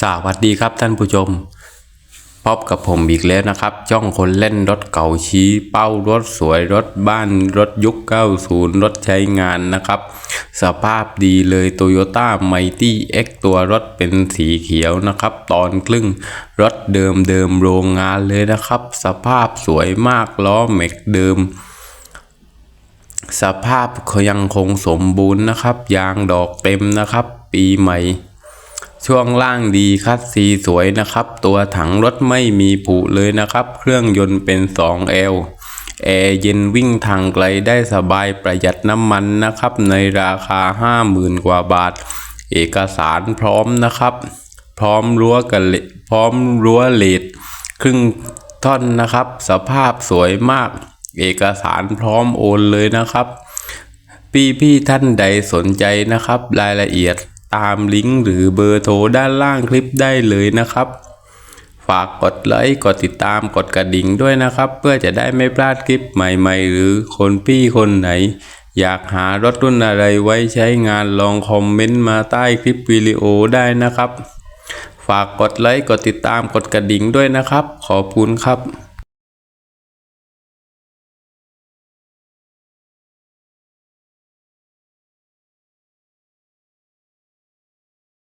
สวัสดีครับท่านผู้ชม พบกับผมอีกแล้วนะครับ จ้องคนเล่นรถเก่าชี้เป้ารถสวยรถบ้านรถยุค 90 รถใช้งานนะครับ สภาพดีเลย Toyota m i g h t y X ตัวรถเป็นสีเขียวนะครับ ตอนครึ่งรถเดิมเดิมโรงงานเลยนะครับ สภาพสวยมากล้อแม็กเดิมสภาพยังคงสมบูรณ์นะครับ ยางดอกเต็มนะครับ ปีใหม่ ช่วงล่างดีคัดซีสวยนะครับ ตัวถังรถไม่มีผุเลยนะครับ เครื่องยนต์เป็น 2L แอร์เย็นวิ่งทางไกลได้สบายประหยัดน้ำมันนะครับ ในราคา 50,000 กว่าบาท เอกสารพร้อมนะครับ พร้อมรั้วกันเลพร้อมรั้วเลดครึ่งท่อนนะครับ สภาพสวยมาก เอกสารพร้อมโอนเลยนะครับ พี่พี่ท่านใดสนใจนะครับ รายละเอียด ตามลิงก์หรือเบอร์โทรด้านล่างคลิปได้เลยนะครับ ฝากกดไลค์กดติดตามกดกระดิ่งด้วยนะครับ เพื่อจะได้ไม่พลาดคลิปใหม่ๆ หรือคนพี่คนไหน อยากหารถรุ่นอะไรไว้ใช้งานลองคอมเมนต์มาใต้คลิปวิดีโอได้นะครับ ฝากกดไลค์กดติดตามกดกระดิ่งด้วยนะครับ ขอบคุณครับ